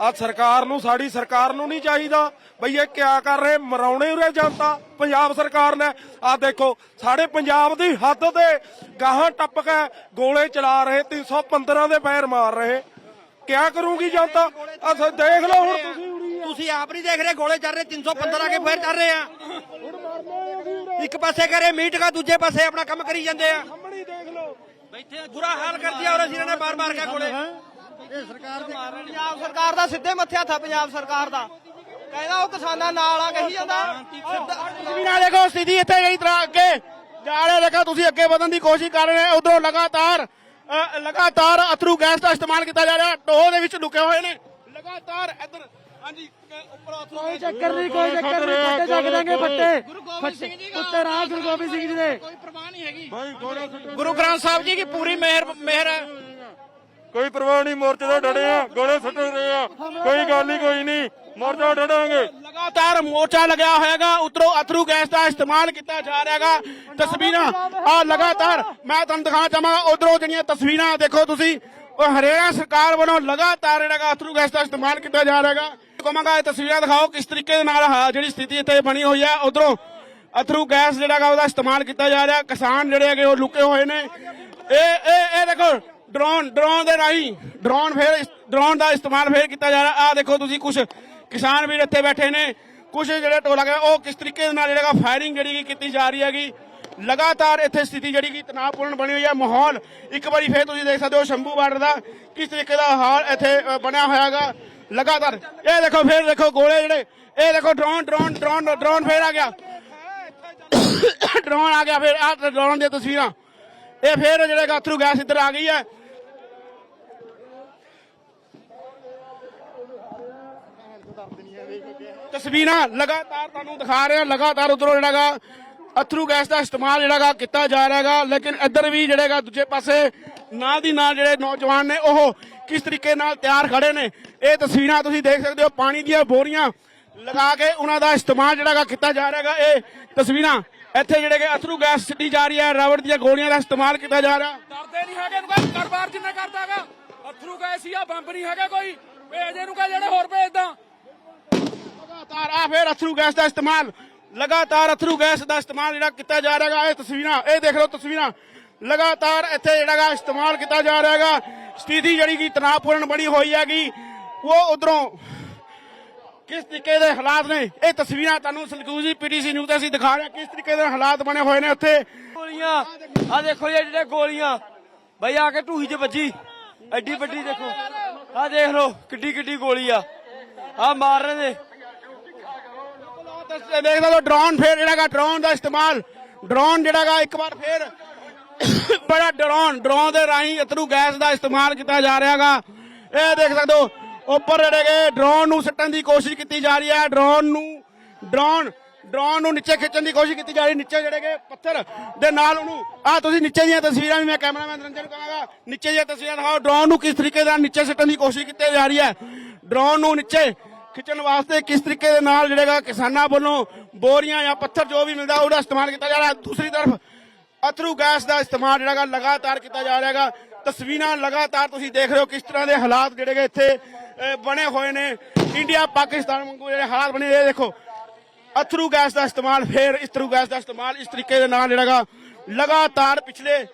ਆ ਸਰਕਾਰ ਨੂੰ, ਸਾਡੀ ਸਰਕਾਰ ਨੂੰ ਨਹੀਂ ਚਾਹੀਦਾ ਬਈ ਇਹ ਕਿਆ ਕਰ ਰਹੇ, ਮਰਾਉਣੇ ਉਰੇ ਜਨਤਾ, ਪੰਜਾਬ ਸਰਕਾਰ ਨੇ। ਆ ਦੇਖੋ, ਸਾਡੇ ਪੰਜਾਬ ਦੀ ਹੱਦ ਤੇ ਗਾਹਾਂ ਟੱਪ ਕੇ ਗੋਲੇ ਚਲਾ ਰਹੇ 315 ਦੇ ਪੈਰ ਮਾਰ ਰਹੇ। ਕਿਆ ਕਰੂਗੀ ਜਨਤਾ? ਆ ਦੇਖ ਲਓ ਹੁਣ ਤੁਸੀਂ ਉਰੀ ਤੁਸੀਂ ਆਪ ਨਹੀਂ ਦੇਖ ਰਹੇ ਗੋਲੇ ਚੱਲ ਰਹੇ 315 ਕੇ ਫੇਰ ਚੱਲ ਰਹੇ ਆ। ਇੱਕ ਪਾਸੇ ਕਰੇ ਮੀਟ ਕਾ ਦੂਜੇ ਪਾਸੇ ਆਪਣਾ ਕੰਮ ਕਰੀ ਜਾਂਦੇ ਆ। ਸਾਹਮਣੇ ਹੀ ਦੇਖ ਲਓ। ਬੈਠੇ ਬੁਰਾ ਹਾਲ ਕਰ ਦਿਆ ਔਰ ਅਸੀਂ ਇਹਨਾਂ ਨੇ ਮਾਰ ਮਾਰ ਕੇ ਗੋਲੇ। ਪੰਜਾਬ ਸਰਕਾਰ ਦਾ ਸਿੱਧੇ ਮੱਥੇ ਹੱਥਾ ਪੰਜਾਬ ਸਰਕਾਰ ਦਾ। ਕਹਿੰਦਾ ਉਹ ਕਿਸਾਨਾਂ ਨਾਲ ਆ ਕਹੀ ਜਾਂਦਾ। ਤਸਵੀਰਾਂ ਦੇਖੋ ਸਥਿਤੀ ਇੱਥੇ ਜਿਹੜੀ ਤਰ੍ਹਾਂ ਅੱਗੇ। ਜਾ ਰਹੇ ਦੇਖੋ ਤੁਸੀਂ ਅੱਗੇ ਵਧਣ ਦੀ ਕੋਸ਼ਿਸ਼ ਕਰ ਰਹੇ ਹੋ ਉਧਰੋਂ ਲਗਾਤਾਰ ਲਗਾਤਾਰ ਅਥਰੂ ਗੈਸ ਦਾ ਇਸਤੇਮਾਲ ਕੀਤਾ ਜਾ ਰਿਹਾ ਟੋਹ ਦੇ ਵਿੱਚ ਲੁਕੇ ਹੋਏ ਨੇ। ਲਗਾਤਾਰ ਇੱਧਰ ਹਾਂਜੀ ਉੱਪਰ ਅਥਰੂ ਕੋਈ ਚੱਕਰ ਨਹੀਂ ਕੋਈ ਚੱਕਰ ਨਹੀਂ ਫੱਟੇ ਚੱਕ ਦਾਂਗੇ ਫੱਟੇ। ਉੱਤੇ ਰਾਜ ਗੁਰੂ ਗੋਬਿੰਦ ਸਿੰਘ ਜੀ ਦੇ। ਕੋਈ ਪਰਵਾਹ ਨਹੀਂ ਹੈਗੀ। ਗੁਰੂ ਗ੍ਰੰਥ ਸਾਹਿਬ ਜੀ ਦੀ ਪੂਰੀ ਮਿਹਰ ਮਿਹਰ ਹੈ? ਕੋਈ ਪਰਵਾਹ ਨਹੀਂ ਮੋਰਚੇ ਦਾ ਡੜੇ ਆ ਗੋਲੇ ਸੁੱਟ ਰਹੇ ਆ। ਕੋਈ ਗੱਲ ਹੀ ਕੋਈ ਨਹੀਂ ਮੋਰਚਾ ਡੜਾਂਗੇ ਲਗਾਤਾਰ ਮੋਰਚਾ ਲਗਿਆ ਹੋਇਆਗਾ, ਉਤਰੋ ਅਥਰੂ ਗੈਸ ਦਾ ਇਸਤੇਮਾਲ ਕੀਤਾ ਜਾ ਰਿਹਾਗਾ। ਤਸਵੀਰਾਂ, ਆ ਲਗਾਤਾਰ, ਮੈਂ ਤੁਹਾਨੂੰ ਦਿਖਾਉਣਾ ਚਾਹਾਂਗਾ ਉਧਰੋਂ ਜਿਹੜੀਆਂ ਤਸਵੀਰਾਂ ਦੇਖੋ ਤੁਸੀਂ, ਉਹ ਹਰਿਆਣਾ ਸਰਕਾਰ ਵੱਲੋਂ ਲਗਾਤਾਰ ਜਿਹੜਾਗਾ ਅਥਰੂ ਗੈਸ ਦਾ ਇਸਤੇਮਾਲ ਕੀਤਾ ਜਾ ਰਿਹਾਗਾ। ਕਹਾਂਗਾ, ਇਹ ਤਸਵੀਰਾਂ ਦਿਖਾਓ, ਕਿਸ ਤਰੀਕੇ ਦੇ ਨਾਲ ਜਿਹੜੀ ਸਥਿਤੀ ਇੱਥੇ ਬਣੀ ਹੋਈ ਹੈ ਉਧਰੋਂ ਅਥਰੂ ਗੈਸ ਜਿਹੜਾਗਾ ਉਹਦਾ ਇਸਤੇਮਾਲ ਕੀਤਾ ਜਾ ਰਿਹਾ। ਕਿਸਾਨ ਜਿਹੜੇ ਹੈਗੇ, ਉਹ ਲੁਕੇ ਹੋਏ ਨੇ। ਇਹ ਇਹ ਇਹ ਦੇਖੋ ਡਰੋਨ ਡਰੋਨ ਦੇ ਰਾਹੀਂ ਡਰੋਨ ਫੇਰ ਡਰੋਨ ਦਾ ਇਸਤੇਮਾਲ ਫੇਰ ਕੀਤਾ ਜਾ ਰਿਹਾ। ਆ ਦੇਖੋ ਤੁਸੀਂ ਕੁਝ ਕਿਸਾਨ ਵੀਰ ਇੱਥੇ ਬੈਠੇ ਨੇ। ਕੁਝ ਜਿਹੜੇ ਟੋਲਾ ਗਏ ਉਹ ਕਿਸ ਤਰੀਕੇ ਦੇ ਨਾਲ ਜਿਹੜਾ ਫਾਇਰਿੰਗ ਜਿਹੜੀ ਕੀਤੀ ਜਾ ਰਹੀ ਹੈਗੀ। ਲਗਾਤਾਰ ਇੱਥੇ ਸਥਿਤੀ ਜਿਹੜੀ ਕਿ ਤਣਾਅਪੂਰਨ ਬਣੀ ਹੋਈ ਹੈ, ਮਾਹੌਲ ਇੱਕ ਵਾਰੀ ਫੇਰ ਤੁਸੀਂ ਦੇਖ ਸਕਦੇ ਹੋ ਸ਼ੰਭੂ ਬਾਰਡਰ ਦਾ ਕਿਸ ਤਰੀਕੇ ਦਾ ਹਾਲ ਇੱਥੇ ਬਣਿਆ ਹੋਇਆ ਹੈਗਾ। ਲਗਾਤਾਰ, ਇਹ ਦੇਖੋ ਫੇਰ ਦੇਖੋ ਗੋਲੇ ਜਿਹੜੇ, ਇਹ ਦੇਖੋ ਡਰੋਨ ਡਰੋਨ ਡਰੋਨ ਡਰੋਨ ਫੇਰ ਆ ਗਿਆ। ਡਰੋਨ ਆ ਗਿਆ ਫੇਰ ਆ ਡਰੋਨ ਦੀਆਂ ਤਸਵੀਰਾਂ। ਇਹ ਫੇਰ ਜਿਹੜੇ ਗਾਥਰੂ ਗੈਸ ਇੱਧਰ ਆ ਗਈ ਹੈ। ਤਸਵੀਰਾਂ ਲਗਾਤਾਰ ਤੁਹਾਨੂੰ ਦਿਖਾ ਰਹੇ, ਲਗਾਤਾਰ ਉਧਰੋਂ ਜਿਹੜਾਗਾ ਅਥਰੂ ਗੈਸ ਦਾ ਇਸਤੇਮਾਲ ਜਿਹੜਾਗਾ ਕੀਤਾ ਜਾ ਰਿਹਾਗਾ ਲੇਕਿਨ ਇੱਧਰ ਵੀ ਜਿਹੜੇਗਾ ਦੂਜੇ ਪਾਸੇ ਨਾਲ ਦੀ ਨਾਲ ਜਿਹੜੇ ਨੌਜਵਾਨ ਨੇ, ਉਹ ਕਿਸ ਤਰੀਕੇ ਨਾਲ ਤਿਆਰ ਖੜੇ ਨੇ, ਇਹ ਤਸਵੀਰਾਂ ਤੁਸੀਂ ਦੇਖ ਸਕਦੇ ਹੋ, ਪਾਣੀ ਦੀਆਂ ਬੋਰੀਆਂ ਲਗਾ ਕੇ ਉਹਨਾਂ ਦਾ ਇਸਤੇਮਾਲ ਜਿਹੜਾਗਾ ਕੀਤਾ ਜਾ ਰਿਹਾਗਾ ਇਹ ਤਸਵੀਰਾਂ ਇੱਥੇ ਜਿਹੜੇ ਕਿ ਅਥਰੂ ਗੈਸ ਸਿੱਟੀ ਜਾ ਰਹੀ ਹੈ, ਰਬੜ ਦੀਆਂ ਗੋਲੀਆਂ ਦਾ ਇਸਤੇਮਾਲ ਕੀਤਾ ਜਾ ਰਿਹਾ। ਡਰਦੇ ਨਹੀਂ ਹੈਗੇ ਨੂੰ ਕਹਿੰਦੇ ਕਾਰੋਬਾਰ ਜਿੰਨੇ ਕਰਦਾਗਾ ਅਥਰੂ ਗਏ ਸੀ ਆ, ਬੰਬ ਨਹੀਂ ਹੈਗੇ ਕੋਈ, ਭੇਜ ਇਹਨੂੰ ਕਹ ਜਿਹੜੇ ਹੋਰ ਭੇਜਦਾ। ਲਗਾਤਾਰ ਆ ਫਿਰ ਅਥਰੂ ਗੈਸ ਦਾ ਇਸਤੇਮਾਲ, ਲਗਾਤਾਰ ਅਥਰੂ ਗੈਸ ਦਾ ਇਸਤੇਮਾਲ ਜਿਹੜਾ ਕੀਤਾ ਜਾ ਰਿਹਾ ਹੈਗਾ ਇਹ ਤਸਵੀਰਾਂ, ਇਹ ਦੇਖ ਲਓ ਤਸਵੀਰਾਂ। ਲਗਾਤਾਰ ਇੱਥੇ ਜਿਹੜਾ ਇਸਤੇਮਾਲ ਕੀਤਾ ਜਾ ਰਿਹਾ ਹੈਗਾ ਸਥਿਤੀ ਜਿਹੜੀ ਕਿ ਤਣਾਅਪੂਰਨ ਬਣੀ ਹੋਈ ਹੈਗੀ। ਉਹ ਉਧਰੋਂ ਕਿਸ ਤਰੀਕੇ ਦੇ ਹਾਲਾਤ ਨੇ, ਇਹ ਤਸਵੀਰਾਂ ਤੁਹਾਨੂੰ ਸਲਕੂਜੀ ਪੀਟੀਸੀ ਨਿਊਜ਼ ਤੇ ਅਸੀਂ ਦਿਖਾ ਰਹੇ ਕਿਸ ਤਰੀਕੇ ਦੇ ਹਾਲਾਤ ਬਣੇ ਹੋਏ ਨੇ ਉੱਥੇ। ਗੋਲੀਆਂ ਆ ਦੇਖੋ ਜੀ ਜਿਹੜੇ ਗੋਲੀਆਂ। ਬਈ ਆ ਕੇ ਢੂਹੀ 'ਚ ਵੱਜੀ। ਐਡੀ ਵੱਡੀ ਦੇਖੋ। ਆ ਦੇਖ ਲਓ ਕਿੱਡੀ ਕਿੱਡੀ ਗੋਲੀ ਆ। ਆ ਮਾਰ ਰਹੇ ਨੇ। ਇਹ ਦੇਖ ਲਓ ਡਰੋਨ ਫੇਰ ਜਿਹੜਾਗਾ ਡਰੋਨ ਦਾ ਇਸਤੇਮਾਲ। ਡਰੋਨ ਜਿਹੜਾਗਾ ਇੱਕ ਵਾਰ ਫੇਰ ਬੜਾ ਡਰੋਨ ਡਰੋਨ ਦੇ ਰਾਹੀਂ ਅਤਰੂ ਗੈਸ ਦਾ ਇਸਤੇਮਾਲ ਕੀਤਾ ਜਾ ਰਿਹਾਗਾ ਇਹ ਦੇਖ ਸਕਦੇ ਹੋ, ਉੱਪਰ ਜਿਹੜੇ ਡਰੋਨ ਨੂੰ ਸੱਟਣ ਦੀ ਕੋਸ਼ਿਸ਼ ਕੀਤੀ ਜਾ ਰਹੀ ਹੈ। ਡਰੋਨ ਨੂੰ ਡਰੋਨ ਡਰੋਨ ਨੂੰ ਨੀਚੇ ਖਿੱਚਣ ਦੀ ਕੋਸ਼ਿਸ਼ ਕੀਤੀ ਜਾ ਰਹੀ ਨੀਚੇ ਜਿਹੜੇ ਪੱਥਰ ਦੇ ਨਾਲ ਉਹਨੂੰ, ਆ ਤੁਸੀਂ ਨੀਚੇ ਦੀਆਂ ਤਸਵੀਰਾਂ ਵੀ ਮੈਂ ਕੈਮਰਾਮੈਨ ਰੰਜਨ ਨੂੰ ਕਹਾਂਗਾ। ਨੀਚੇ ਦੀਆਂ ਤਸਵੀਰਾਂ ਦਿਖਾਓ। ਡਰੋਨ ਨੂੰ ਕਿਸ ਤਰੀਕੇ ਨਾਲ ਨੀਚੇ ਸੱਟਣ ਦੀ ਕੋਸ਼ਿਸ਼ ਕੀਤੀ ਜਾ ਰਹੀ ਹੈ। ਡਰੋਨ ਨੂੰ ਨੀਚੇ ਖਿੱਚਣ ਵਾਸਤੇ ਕਿਸ ਤਰੀਕੇ ਦੇ ਨਾਲ ਜਿਹੜੇਗਾ ਕਿਸਾਨਾਂ ਵੱਲੋਂ ਬੋਰੀਆਂ ਜਾਂ ਪੱਥਰ ਜੋ ਵੀ ਮਿਲਦਾ ਉਹਦਾ ਇਸਤੇਮਾਲ ਕੀਤਾ ਜਾ ਰਿਹਾ। ਦੂਸਰੀ ਤਰਫ ਅਥਰੂ ਗੈਸ ਦਾ ਇਸਤੇਮਾਲ ਜਿਹੜਾਗਾ ਲਗਾਤਾਰ ਕੀਤਾ ਜਾ ਰਿਹਾ ਹੈਗਾ। ਤਸਵੀਰਾਂ ਲਗਾਤਾਰ ਤੁਸੀਂ ਦੇਖ ਰਹੇ ਹੋ ਕਿਸ ਤਰ੍ਹਾਂ ਦੇ ਹਾਲਾਤ ਜਿਹੜੇਗੇ ਇੱਥੇ ਬਣੇ ਹੋਏ ਨੇ। ਇੰਡੀਆ, ਪਾਕਿਸਤਾਨ ਵਾਂਗੂ ਜਿਹੜੇ ਹਾਲਾਤ ਬਣੇ ਇਹ ਦੇਖੋ। ਅਥਰੂ ਗੈਸ ਦਾ ਇਸਤੇਮਾਲ, ਫੇਰ ਇਸਤਰੂ ਗੈਸ ਦਾ ਇਸਤੇਮਾਲ ਇਸ ਤਰੀਕੇ ਦੇ ਨਾਲ ਜਿਹੜਾਗਾ ਲਗਾਤਾਰ ਪਿਛਲੇ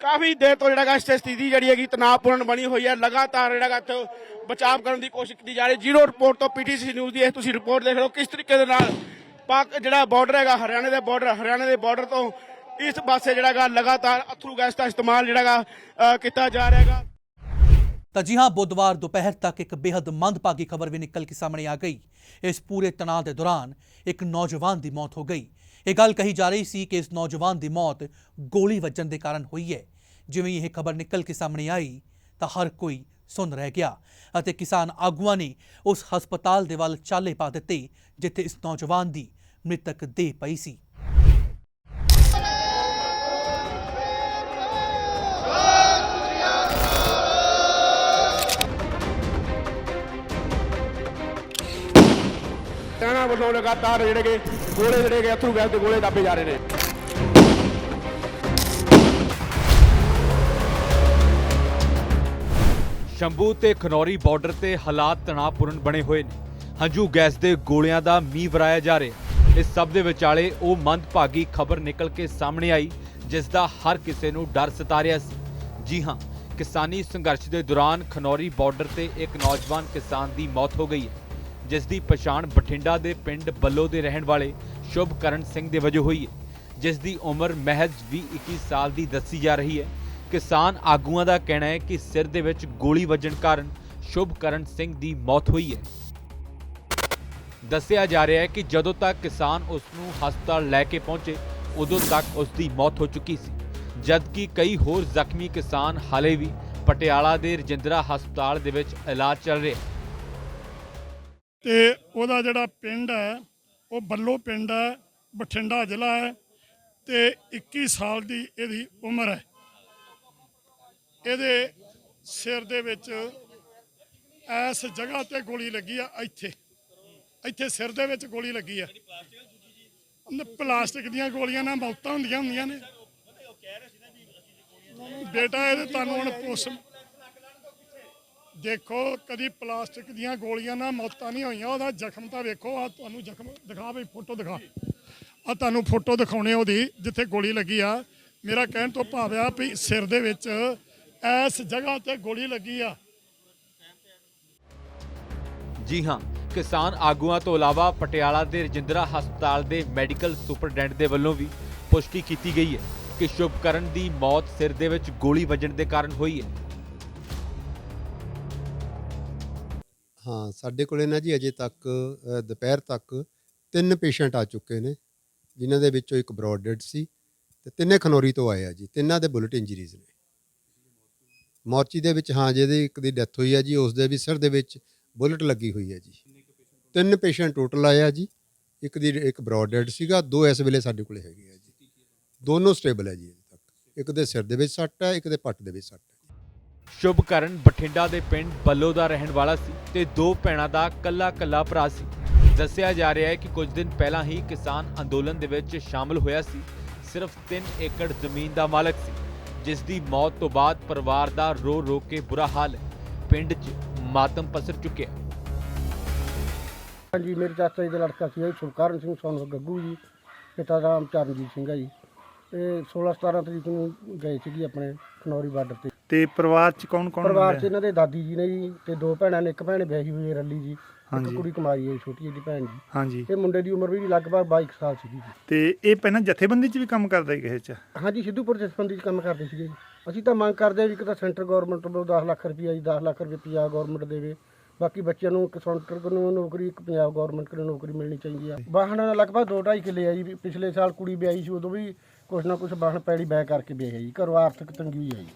ਕਾਫੀ ਦੇਰ ਤੋਂ ਜਿਹੜਾਗਾ ਇਸ ਸਥਿਤੀ ਜਿਹੜੀ ਹੈਗੀ ਤਣਾਅਪੂਰਨ ਬਣੀ ਹੋਈ ਹੈ ਲਗਾਤਾਰ ਜਿਹੜਾਗਾ ਇੱਥੇ ਬਚਾਅ ਕਰਨ ਦੀ ਕੋਸ਼ਿਸ਼ ਕੀਤੀ ਜਾ ਰਹੀ ਹੈ। ਜ਼ੀਰੋ ਰਿਪੋਰਟ ਤੋਂ ਪੀਟੀਸੀ ਨਿਊਜ਼ ਦੀ ਇਹ ਤੁਸੀਂ ਰਿਪੋਰਟ ਦੇਖ ਲਓ ਕਿਸ ਤਰੀਕੇ ਦੇ ਨਾਲ ਪਾਕ ਜਿਹੜਾ ਬਾਰਡਰ ਹੈਗਾ ਹਰਿਆਣੇ ਦੇ ਬਾਰਡਰ ਹਰਿਆਣੇ ਦੇ ਬਾਰਡਰ ਤੋਂ ਇਸ ਪਾਸੇ ਜਿਹੜਾਗਾ ਲਗਾਤਾਰ ਅਥਰੂ ਗੈਸ ਦਾ ਇਸਤੇਮਾਲ ਜਿਹੜਾਗਾ ਅ, ਕੀਤਾ ਜਾ ਰਿਹਾ ਹੈਗਾ। ਤਾਂ ਜੀ ਹਾਂ ਬੁੱਧਵਾਰ ਦੁਪਹਿਰ ਤੱਕ ਇੱਕ ਬੇहद ਮੰਦਭਾਗੀ ਖਬਰ ਵੀ ਨਿਕਲ ਕੇ ਸਾਹਮਣੇ ਆ ਗਈ। ਇਸ ਪੂਰੇ ਤਣਾਅ ਦੇ ਦੌਰਾਨ ਇੱਕ ਨੌਜਵਾਨ ਦੀ ਮੌਤ ਹੋ ਗਈ। ਇਹ ਗੱਲ ਕਹੀ ਜਾ ਰਹੀ ਸੀ ਕਿ ਇਸ ਨੌਜਵਾਨ ਦੀ ਮੌਤ ਗੋਲੀ ਵੱਜਣ ਦੇ ਕਾਰਨ ਹੋਈ ਹੈ। ਜਿਵੇਂ ਇਹ ਖਬਰ ਨਿਕਲ ਕੇ ਸਾਹਮਣੇ ਆਈ, ਤਾਂ ਹਰ ਕੋਈ ਸੁਣ ਰਹਿ ਗਿਆ ਅਤੇ ਕਿਸਾਨ ਆਗੂਆਂ ਨੇ ਉਸ ਹਸਪਤਾਲ ਦੇ ਵੱਲ ਚਾਲੇ ਪਾ ਦਿੱਤੇ, ਜਿੱਥੇ ਇਸ ਨੌਜਵਾਨ ਦੀ ਮ੍ਰਿਤਕ ਦੇਹ ਪਈ ਸੀ। ਹਰਿਆਣਾ ਵੱਲੋਂ ਲਗਾਤਾਰ ਜਿਹੜੇ ਕਿ ਗੋਲੇ ਜਿਹੜੇ ਕਿ ਅਥਰੂ ਗੈਸ ਦੇ ਗੋਲੇ ਦਾਬੇ ਜਾ ਰਹੇ ਨੇ। ਸ਼ੰਭੂ ਤੇ ਖਨੌਰੀ ਬਾਰਡਰ ਤੇ ਹਾਲਾਤ ਤਣਾਅਪੂਰਨ ਬਣੇ ਹੋਏ ਨੇ। ਹੰਝੂ ਗੈਸ ਦੇ ਗੋਲਿਆਂ ਦਾ ਮੀਂਹ ਵਰਾਇਆ ਜਾ ਰਿਹਾ ਇਸ ਸਭ ਦੇ ਵਿਚਾਲੇ ਉਹ ਮੰਦਭਾਗੀ ਖਬਰ ਨਿਕਲ ਕੇ ਸਾਹਮਣੇ ਆਈ, ਜਿਸ ਦਾ ਹਰ ਕਿਸੇ ਨੂੰ ਡਰ ਸਤਾ ਰਿਹਾ ਸੀ। ਜੀ ਹਾਂ, ਕਿਸਾਨੀ ਸੰਘਰਸ਼ ਦੇ ਦੌਰਾਨ ਖਨੌਰੀ ਬਾਰਡਰ ਤੇ ਇੱਕ ਨੌਜਵਾਨ ਕਿਸਾਨ ਦੀ ਮੌਤ ਹੋ ਗਈ ਹੈ। ਜਿਸ ਦੀ ਪਛਾਣ ਬਠਿੰਡਾ ਦੇ ਪਿੰਡ ਬੱਲੋ ਦੇ ਰਹਿਣ ਵਾਲੇ ਸ਼ੁਭਕਰਨ ਸਿੰਘ ਦੇ ਵਜੋਂ ਹੋਈ ਹੈ ਜਿਸ ਦੀ ਉਮਰ ਮਹਿਜ਼ 20-21 ਸਾਲ ਦੀ ਦੱਸੀ ਜਾ ਰਹੀ ਹੈ। ਕਿਸਾਨ ਆਗੂਆਂ ਦਾ ਕਹਿਣਾ ਹੈ ਕਿ ਸਿਰ ਦੇ ਵਿੱਚ ਗੋਲੀ ਵੱਜਣ ਕਾਰਨ ਸ਼ੁਭਕਰਨ ਸਿੰਘ ਦੀ ਮੌਤ ਹੋਈ ਹੈ। ਦੱਸਿਆ ਜਾ ਰਿਹਾ ਹੈ ਕਿ ਜਦੋਂ ਤੱਕ ਕਿਸਾਨ ਉਸ ਨੂੰ ਹਸਪਤਾਲ ਲੈ ਕੇ ਪਹੁੰਚੇ, ਉਦੋਂ ਤੱਕ ਉਸ ਦੀ ਮੌਤ ਹੋ ਚੁੱਕੀ ਸੀ। ਜਦਕਿ ਕਈ ਹੋਰ ਜ਼ਖਮੀ ਕਿਸਾਨ ਹਾਲੇ ਵੀ ਪਟਿਆਲਾ ਦੇ ਰਜਿੰਦਰਾ ਹਸਪਤਾਲ ਦੇ ਵਿੱਚ ਇਲਾਜ ਚੱਲ ਰਿਹਾ ਹੈ। ਤੇ ਉਹਦਾ ਜਿਹੜਾ ਪਿੰਡ ਹੈ, ਉਹ ਬੱਲੋ ਪਿੰਡ ਹੈ, ਬਠਿੰਡਾ ਜ਼ਿਲ੍ਹਾ ਹੈ ਤੇ 21 ਸਾਲ ਦੀ ਇਹਦੀ ਉਮਰ ਹੈ। ਇਹਦੇ ਸਿਰ ਦੇ ਵਿੱਚ ਇਸ ਜਗ੍ਹਾ ਤੇ ਗੋਲੀ ਲੱਗੀ ਆ, ਇੱਥੇ। ਇੱਥੇ ਸਿਰ ਦੇ ਵਿੱਚ ਗੋਲੀ ਲੱਗੀ ਆ। ਪਲਾਸਟਿਕ ਦੀਆਂ ਗੋਲੀਆਂ ਨਾਲ ਮੌਤਾਂ ਹੁੰਦੀਆਂ ਹੁੰਦੀਆਂ ਨੇ। ਬੇਟਾ ਇਹਦੇ ਤੁਹਾਨੂੰ ਹੁਣ ਪੁੱਛ ਦੇਖੋ, ਕਦੀ ਪਲਾਸਟਿਕ ਦੀਆਂ ਗੋਲੀਆਂ ਨਾਲ ਮੌਤਾਂ ਨਹੀਂ ਹੋਈਆਂ, ਉਹਦਾ ਜ਼ਖਮ ਤਾਂ ਵੇਖੋ ਆ ਤੁਹਾਨੂੰ ਜ਼ਖਮ ਦਿਖਾ, ਬਈ ਫੋਟੋ ਦਿਖਾ। ਆ ਤੁਹਾਨੂੰ ਫੋਟੋ ਦਿਖਾਉਣੇ ਉਹਦੀ, ਜਿੱਥੇ ਗੋਲੀ ਲੱਗੀ ਆ। ਮੇਰਾ ਕਹਿਣ ਤੋਂ ਭਾਵ ਆ ਵੀ ਸਿਰ ਦੇ ਵਿੱਚ ਇਸ ਜਗ੍ਹਾ ਤੇ ਗੋਲੀ ਲੱਗੀ ਆ। ਜੀ ਹਾਂ, ਕਿਸਾਨ ਆਗੂਆਂ ਤੋਂ ਇਲਾਵਾ ਪਟਿਆਲਾ ਦੇ ਰਜਿੰਦਰਾ ਹਸਪਤਾਲ ਦੇ ਮੈਡੀਕਲ ਸੁਪਰਡੈਂਟ ਦੇ ਵੱਲੋਂ ਵੀ ਪੁਸ਼ਟੀ ਕੀਤੀ ਗਈ ਹੈ ਕਿ ਸ਼ੁਭਕਰਨ ਦੀ ਮੌਤ ਸਿਰ ਦੇ ਵਿੱਚ ਗੋਲੀ ਵੱਜਣ ਦੇ ਕਾਰਨ ਹੋਈ ਹੈ। ਹਾਂ ਸਾਡੇ ਕੋਲੇ ਨਾ ਜੀ ਅਜੇ ਤੱਕ ਅ, ਦੁਪਹਿਰ ਤੱਕ ਤਿੰਨ ਪੇਸ਼ੈਂਟ ਆ ਚੁੱਕੇ ਨੇ ਜਿਨ੍ਹਾਂ ਦੇ ਵਿੱਚੋਂ ਇੱਕ ਬ੍ਰੌਡ ਡੈਡ ਸੀ ਤੇ ਤਿੰਨੇ ਖਨੌਰੀ ਤੋਂ ਆਏ ਆ ਜੀ ਤਿੰਨਾਂ ਦੇ ਬੁਲਟ ਇੰਜਰੀਜ਼ ਨੇ। ਮੋਰਚੀ ਦੇ ਵਿੱਚ ਹਾਂ ਜਿਹਦੇ ਇੱਕ ਦੀ ਡੈਥ ਹੋਈ ਆ ਜੀ ਉਸ ਦੇ ਵੀ ਸਿਰ ਦੇ ਵਿੱਚ ਬੁਲਟ ਲੱਗੀ ਹੋਈ ਹੈ ਜੀ। ਤਿੰਨ ਪੇਸ਼ੈਂਟ ਟੋਟਲ ਆਏ ਆ ਜੀ ਇੱਕ ਦੀ ਇੱਕ ਬ੍ਰੌਡ ਡੈਡ ਸੀਗਾ ਦੋ ਇਸ ਵੇਲੇ ਸਾਡੇ ਕੋਲੇ ਹੈਗੇ ਆ ਜੀ। ਦੋਨੋਂ ਸਟੇਬਲ ਹੈ ਜੀ ਅਜੇ ਤੱਕ। ਇੱਕ ਦੇ ਸਿਰ ਦੇ ਵਿੱਚ ਸੱਟ ਹੈ ਇੱਕ ਦੇ ਪੱਟ ਦੇ ਵਿੱਚ ਸੱਟ ਹੈ ਸ਼ੁਭਕਰਨ ਬਠਿੰਡਾ ਦੇ ਪਿੰਡ ਬੱਲੋ ਦਾ ਰਹਿਣ ਵਾਲਾ ਸੀ ਤੇ ਦੋ ਭੈਣਾਂ ਦਾ ਕੱਲਾ ਕੱਲਾ ਭਰਾ ਸੀ। ਦੱਸਿਆ ਜਾ ਰਿਹਾ ਹੈ ਕਿ ਕੁਝ ਦਿਨ ਪਹਿਲਾਂ ਹੀ ਕਿਸਾਨ ਅੰਦੋਲਨ ਦੇ ਵਿੱਚ ਸ਼ਾਮਲ ਹੋਇਆ ਸੀ। ਸਿਰਫ 3 ਏਕੜ ਜ਼ਮੀਨ ਦਾ ਮਾਲਕ ਸੀ, ਜਿਸ ਦੀ ਮੌਤ ਤੋਂ ਬਾਅਦ ਪਰਿਵਾਰ ਦਾ ਰੋ ਰੋ ਕੇ ਬੁਰਾ ਹਾਲ ਹੈ ਪਿੰਡ 'ਚ ਮਾਤਮ ਪਸਰ ਚੁੱਕਿਆ। ਹਾਂਜੀ, ਮੇਰੇ ਚਾਚਾ ਜੀ ਦਾ ਲੜਕਾ ਸੀ ਜੀ ਸੁਖਕਰਨ ਸਿੰਘ, ਸੋਨ ਗੱਗੂ ਜੀ, ਪਿਤਾ ਦਾ ਨਾਮ ਚਰਨਜੀਤ ਸਿੰਘ ਹੈ ਜੀ। ਇਹ 16 17 ਤਰੀਕ ਨੂੰ ਗਏ ਸੀਗੇ ਆਪਣੇ ਖਨੌਰੀ ਬਾਰਡਰ ਤੇ। ਤੇ ਪਰਿਵਾਰ ਚ ਕੌਣ ਕੌਣ ਪਰਿਵਾਰ 'ਚ ਇਹਨਾਂ ਦੇ ਦਾਦੀ ਜੀ ਨੇ ਜੀ ਤੇ ਦੋ ਭੈਣਾਂ ਨੇ ਇੱਕ ਭੈਣ ਵਿਆਹੀ ਹੋਈ ਹੈ ਰੱਲੀ ਜੀ ਇੱਕ ਹਾਂਜੀ। ਕੁੜੀ ਕੁਮਾਰੀ ਹੈ ਛੋਟੀ ਜਿਹੀ ਭੈਣ ਜੀ। ਹਾਂਜੀ। ਤੇ ਮੁੰਡੇ ਦੀ ਉਮਰ ਵੀ ਲਗਭਗ 22 ਸਾਲ ਸੀਗੀ ਜੀ। ਤੇ ਇਹ ਪਹਿਲਾਂ ਜਥੇਬੰਦੀ ਚ ਵੀ ਕੰਮ ਕਰਦਾ ਸੀ ਕਿਸੇ ਚ? ਹਾਂਜੀ ਸਿੱਧੂਪੁਰ ਜਸਪੰਦੀ 'ਚ ਕੰਮ ਕਰਦੇ ਸੀਗੇ ਜੀ। ਅਸੀਂ ਤਾਂ ਮੰਗ ਕਰਦੇ ਹਾਂ ਵੀ ਇੱਕ ਤਾਂ ਸੈਂਟਰ ਗਵਰਨਮੈਂਟ ਵੱਲੋਂ 10 ਲੱਖ ਰੁਪਈਆ ਜੀ 10 ਲੱਖ ਪੰਜਾਬ ਗਵਰਨਮੈਂਟ ਦੇਵੇ। ਬਾਕੀ ਬੱਚਿਆਂ ਨੂੰ ਇੱਕ ਸੈਂਟਰ ਨੂੰ ਨੌਕਰੀ ਇੱਕ ਪੰਜਾਬ ਗਵਰਨਮੈਂਟ ਨੂੰ ਨੌਕਰੀ ਮਿਲਣੀ ਚਾਹੀਦੀ ਆ। ਵਾਹਣ ਲਗਭਗ 2.5 ਕਿੱਲੇ ਆ ਜੀ। ਪਿਛਲੇ ਸਾਲ ਕੁੜੀ ਵਿਆਹੀ ਸੀ ਉਦੋਂ ਵੀ ਕੁਛ ਨਾ ਕੁਛ ਵਾਹਣ ਪੈੜੀ ਬੈ ਕਰਕੇ ਵਿਆਹੀ ਜੀ। ਘਰੋਂ ਆਰਥਿਕ ਤੰਗੀ ਹੈ ਜੀ।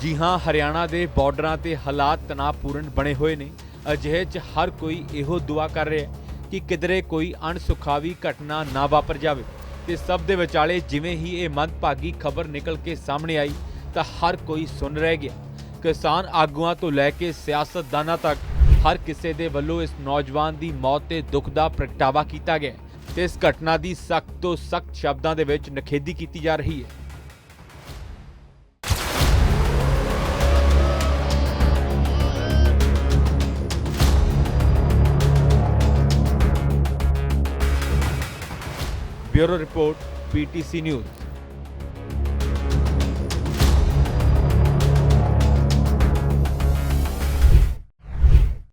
ਜੀ ਹਾਂ, ਹਰਿਆਣਾ ਦੇ ਬਾਰਡਰਾਂ ਤੇ ਹਾਲਾਤ ਤਣਾਅਪੂਰਨ ਬਣੇ ਹੋਏ ਨੇ। ਅਜਿਹੇ 'ਚ ਹਰ ਕੋਈ ਇਹੋ ਦੁਆ ਕਰ ਰਿਹਾ ਕਿ ਕਿਧਰੇ ਕੋਈ ਅਣਸੁਖਾਵੀ ਘਟਨਾ ਨਾ ਵਾਪਰ ਜਾਵੇ। ਤੇ ਸਭ ਦੇ ਵਿਚਾਲੇ ਜਿਵੇਂ ਹੀ ਇਹ ਮੰਦਭਾਗੀ ਖਬਰ ਨਿਕਲ ਕੇ ਸਾਹਮਣੇ ਆਈ, ਤਾਂ ਹਰ ਕੋਈ ਸੁਣ ਰਹਿ ਗਿਆ। ਕਿਸਾਨ ਆਗੂਆਂ ਤੋਂ ਲੈ ਕੇ ਸਿਆਸਤਦਾਨਾਂ ਤੱਕ ਹਰ ਕਿਸੇ ਦੇ ਵੱਲੋਂ ਇਸ ਨੌਜਵਾਨ ਦੀ ਮੌਤ ਤੇ ਦੁੱਖ ਦਾ ਪ੍ਰਗਟਾਵਾ ਕੀਤਾ ਗਿਆ ਹੈ। ਤੇ ਇਸ ਘਟਨਾ ਦੀ ਸਖਤ ਤੋਂ ਸਖਤ ਸ਼ਬਦਾਂ ਦੇ ਵਿੱਚ ਨਖੇਦੀ ਕੀਤੀ ਜਾ ਰਹੀ ਹੈ। Bureau report PTC news.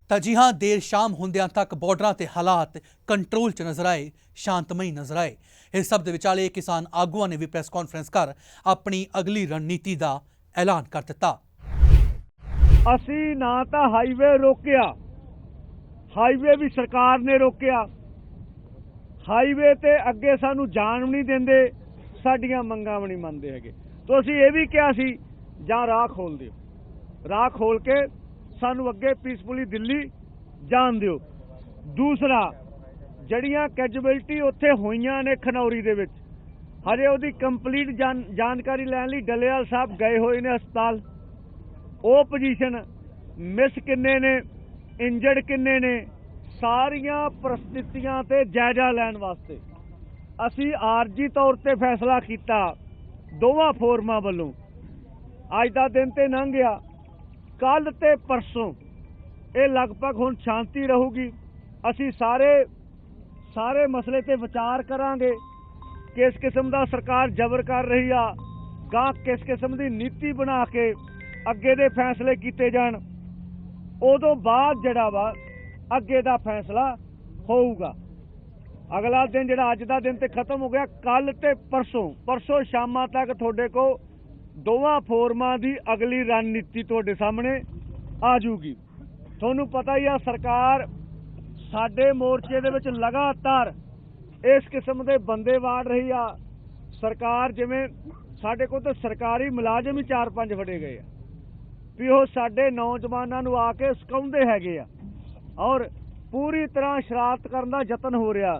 ਤਾਂ ਜੀ ਹਾਂ ਦੇਰ ਸ਼ਾਮ ਹੁੰਦਿਆਂ ਤੱਕ ਬਾਰਡਰਾਂ ਤੇ ਹਾਲਾਤ ਕੰਟਰੋਲ 'ਚ ਨਜ਼ਰ ਆਏ ਸ਼ਾਂਤਮਈ ਨਜ਼ਰ ਆਏ। ਇਸ ਸਭ ਦੇ ਵਿਚਾਲੇ ਕਿਸਾਨ ਆਗੂਆਂ ਨੇ ਵੀ ਪ੍ਰੈਸ ਕਾਨਫਰੰਸ ਕਰ ਆਪਣੀ ਅਗਲੀ ਰਣਨੀਤੀ ਦਾ ਐਲਾਨ ਕਰ ਦਿੱਤਾ। ਅਸੀਂ ਨਾ ਤਾਂ ਹਾਈਵੇ ਰੋਕਿਆ ਹਾਈਵੇ ਵੀ ਸਰਕਾਰ ਨੇ ਰੋਕਿਆ। ਹਾਈਵੇ ਤੇ ਅੱਗੇ ਸਾਨੂੰ ਜਾਣ ਵੀ ਨਹੀਂ ਦਿੰਦੇ, ਸਾਡੀਆਂ ਮੰਗਾਂ ਵੀ ਨਹੀਂ ਮੰਨਦੇ ਹੈਗੇ। ਤੋਂ ਅਸੀਂ ਇਹ ਵੀ ਕਿਹਾ ਸੀ, ਜਾਂ ਰਾਹ ਖੋਲ ਦਿਓ। ਰਾਹ ਖੋਲ ਕੇ ਸਾਨੂੰ ਅੱਗੇ ਪੀਸਫੁਲੀ ਦਿੱਲੀ ਜਾਣ ਦਿਓ। ਦੂਸਰਾ, ਜਿਹੜੀਆਂ ਕੈਜੂਅਲਟੀ ਉੱਥੇ ਹੋਈਆਂ ਨੇ ਖਨੌਰੀ ਦੇ ਵਿੱਚ, ਹਜੇ ਉਹਦੀ ਕੰਪਲੀਟ ਜਾਣਕਾਰੀ ਲੈਣ ਲਈ ਡੱਲੇਵਾਲ ਸਾਹਿਬ ਗਏ ਹੋਏ ਨੇ ਹਸਪਤਾਲ। ਉਹ ਪੋਜੀਸ਼ਨ ਮਿਸ ਕਿੰਨੇ ਨੇ ਇੰਜਰਡ ਕਿੰਨੇ ਨੇ ਸਾਰੀਆਂ ਪ੍ਰਸਥਿਤੀਆਂ ਤੇ ਜਾਇਜ਼ਾ ਲੈਣ ਵਾਸਤੇ ਅਸੀਂ ਆਰਜੀ ਤੌਰ ਤੇ ਫੈਸਲਾ ਕੀਤਾ ਦੋਵਾਂ ਫੋਰਮਾਂ ਵੱਲੋਂ। ਅੱਜ ਦਾ ਦਿਨ ਤੇ ਲੰਘ ਗਿਆ। ਕੱਲ ਤੇ ਪਰਸੋਂ ਇਹ ਲਗਭਗ ਹੁਣ ਸ਼ਾਂਤੀ ਰਹੂਗੀ। ਅਸੀਂ ਸਾਰੇ ਸਾਰੇ ਮਸਲੇ ਤੇ ਵਿਚਾਰ ਕਰਾਂਗੇ। ਕਿਸ ਕਿਸਮ ਦਾ ਸਰਕਾਰ ਜ਼ਬਰ ਕਰ ਰਹੀ ਆ ਗਾਂ ਕਿਸ ਕਿਸਮ ਦੀ ਨੀਤੀ ਬਣਾ ਕੇ ਅੱਗੇ ਦੇ ਫੈਸਲੇ ਕੀਤੇ ਜਾਣ। ਉਦੋਂ ਬਾਅਦ ਜਿਹੜਾ ਵਾ ਅੱਗੇ ਦਾ ਫੈਸਲਾ ਹੋਊਗਾ। ਅਗਲਾ ਦਿਨ ਜਿਹੜਾ ਅੱਜ ਦਾ ਦਿਨ ਤੇ ਖਤਮ ਹੋ ਗਿਆ ਕੱਲ ਤੇ ਪਰਸੋਂ। ਪਰਸੋਂ ਸ਼ਾਮਾਂ ਤੱਕ ਤੁਹਾਡੇ ਕੋ ਦੋਵਾਂ ਫੋਰਮਾਂ ਦੀ ਅਗਲੀ ਰਣਨੀਤੀ ਤੁਹਾਡੇ ਸਾਹਮਣੇ ਆ ਜੂਗੀ ਤੁਹਾਨੂੰ ਪਤਾ ਹੀ ਆ, ਸਰਕਾਰ ਸਾਡੇ ਮੋਰਚੇ ਦੇ ਵਿੱਚ ਲਗਾਤਾਰ ਇਸ ਕਿਸਮ ਦੇ ਬੰਦੇ ਵਾੜ ਰਹੀ ਆ। ਸਰਕਾਰ ਜਿਵੇਂ ਸਾਡੇ ਕੋਲ ਤਾਂ ਸਰਕਾਰੀ ਮੁਲਾਜ਼ਮ ਹੀ 4-5 ਫੜੇ ਗਏ ਆ। ਵੀ ਉਹ ਸਾਡੇ ਨੌਜਵਾਨਾਂ ਨੂੰ ਆ ਕੇ ਸਕਾਉਂਦੇ ਹੈਗੇ ਆ। ਔਰ ਪੂਰੀ ਤਰ੍ਹਾਂ ਸ਼ਰਾਰਤ ਕਰਨ ਦਾ ਯਤਨ ਹੋ ਰਿਹਾ।